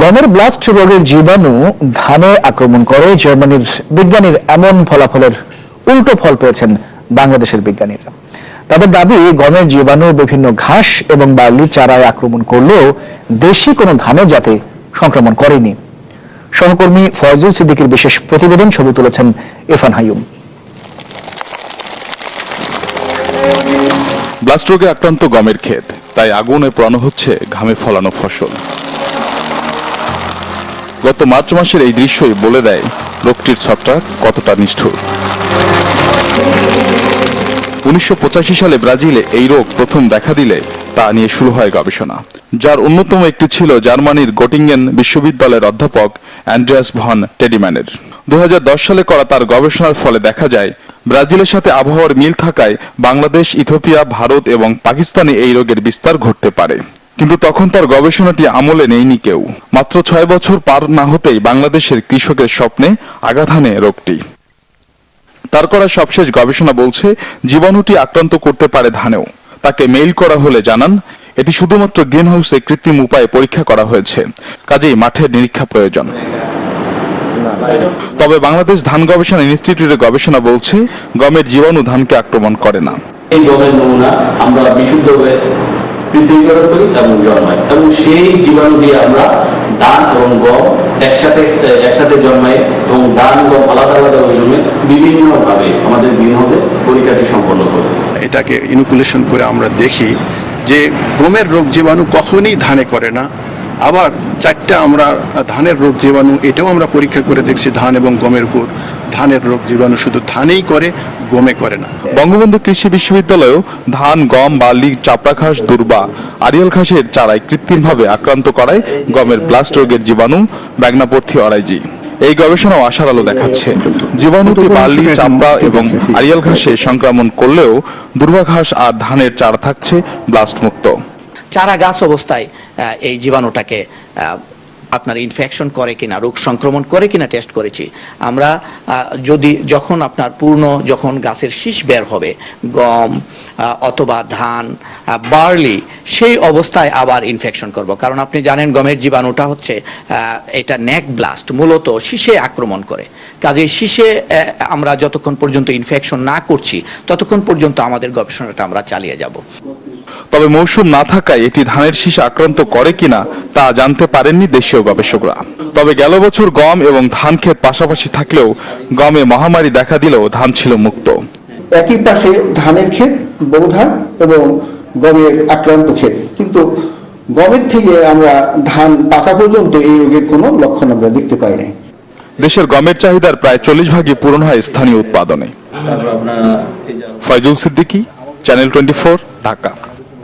গমের ব্লাস্ট রোগের জীবাণু ধানে আক্রমণ করে। জার্মানির বিজ্ঞানীর এমন ফলাফলের উল্টো ফল পেয়েছেন বাংলাদেশের বিজ্ঞানীরা। তাদের দাবি, গমের জীবাণু বিভিন্ন ঘাস এবং বার্লি চারায় আক্রমণ করলেও দেশি কোনো ধানে যাতে সংক্রমণ করেনি। সহকর্মী ফয়জুল সিদ্দিকের বিশেষ প্রতিবেদন ছবি তুলেছেন ইরফান হাইয়ুম ব্লাস্ট রোগে আক্রান্ত গমের ক্ষেত, তাই আগুনে পোড়ানো হচ্ছে ঘামে ফলানো ফসল। গত মার্চ মাসের এই দৃশ্যই বলে দেয় রোগটির ছকটা কতটা নিষ্ঠুর। উনিশশো পঁচাশি সালে ব্রাজিলে এই রোগ প্রথম দেখা দিলে তা নিয়ে শুরু হয় গবেষণা। যার অন্যতম একটি ছিল জার্মানির গোটিঙ্গেন বিশ্ববিদ্যালয়ের অধ্যাপক অ্যান্ড্রিয়াস ভন টেডিম্যানের। দু হাজার দশ সালে করা তার গবেষণার ফলে দেখা যায়, ব্রাজিলের সাথে আবহাওয়ার মিল থাকায় বাংলাদেশ, ইথিওপিয়া, ভারত এবং পাকিস্তানে এই রোগের বিস্তার ঘটতে পারে। কিন্তু তখন তার গবেষণাটি আমলে নেয়নি কেউ। মাত্র ছয় বছর পার না হতেই বাংলাদেশের কৃষকের স্বপ্নে আঘাত হানে রোগটি। তার করা সবশেষ গবেষণা বলছে, জীবাণুটি আক্রান্ত করতে পারে ধানেও। তাকে মেইল করা হলে জানান, এটি শুধুমাত্র গ্রিন হাউসে কৃত্রিম উপায়ে পরীক্ষা করা হয়েছে। কাজেই মাঠের নিরীক্ষা প্রয়োজন। তবে বাংলাদেশ ধান গবেষণা ইনস্টিটিউটের গবেষণা বলছে, গমের জীবাণু ধানকে আক্রমণ করে না। এই গমের নমুনা আমরা বিশুদ্ধভাবে পৃথকীকরণ করি এবং জন্মায় এবং সেই জীবাণু দিয়ে আমরা দান এবং গম একসাথে একসাথে জন্মাই এবং দান গম আলাদা আলাদা জন্মে বিভিন্নভাবে আমাদের বিনোদে পরীক্ষাটি সম্পন্ন করি। এটাকে ইনুকুলেশন করে আমরা দেখি যে গমের রোগ জীবাণু কখনই ধানে করে না। আবার চারটা আমরা, ধানের রোগ জীবাণু, এটাও আমরা পরীক্ষা করে দেখছি ধান এবং গমের উপর। ধানের রোগ জীবাণু শুধু ধানেই করে, গমে করে না। বঙ্গবন্ধু কৃষি বিশ্ববিদ্যালয়েও ধান, গম, বার্লি চাপড়া ঘাস দুর্বা আরিয়াল ঘাসের চারায় কৃত্রিমভাবে আক্রান্ত করায় গমের ব্লাস্ট রোগের জীবাণু ব্যাগনাপর্থী অরাইজি। এই গবেষণাও আশার আলো দেখাচ্ছে। জীবাণুটি বার্লি, চাপড়া এবং আরিয়াল ঘাসে সংক্রমণ করলেও দুর্বা ঘাস আর ধানের চারা থাকছে ব্লাস্ট মুক্ত চারা গাছ অবস্থায় এই জীবাণুটাকে আপনার ইনফেকশন করে কিনা, রোগ সংক্রমণ করে কিনা টেস্ট করেছি। আমরা যদি যখন আপনার পূর্ণ যখন গাছের শীষ বের হবে, গম অথবা ধান বার্লি সেই অবস্থায় আবার ইনফেকশন করব। কারণ আপনি জানেন গমের জীবাণুটা হচ্ছে এটা নেক ব্লাস্ট মূলত শীষে আক্রমণ করে। কাজে শীষে আমরা যতক্ষণ পর্যন্ত ইনফেকশন না করছি, ততক্ষণ পর্যন্ত আমাদের গবেষণাটা আমরা চালিয়ে যাব। তবে মৌসুম না থাকায় এটি ধানের শীষ আক্রান্ত করে কিনা তা জানতে পারেননি দেশীয় গবেষকরা। তবে গেল বছর গম এবং ধান ক্ষেত পাশাপাশি থাকলেও গমে মহামারী দেখা দিলেও ধান ছিল মুক্ত। একই পাশে ধানের ক্ষেত বউ ধান এবং গমের আক্রান্ত ক্ষেত। কিন্তু গমের থেকে আমরা ধান পাকা পর্যন্ত এই রোগের কোনো লক্ষণ আমরা দেখতে পাই নাই। দেশের গমের চাহিদার প্রায় চল্লিশ ভাগই পূরণ হয় স্থানীয় উৎপাদনে। Faizul Siddiqui channel twenty Dhaka.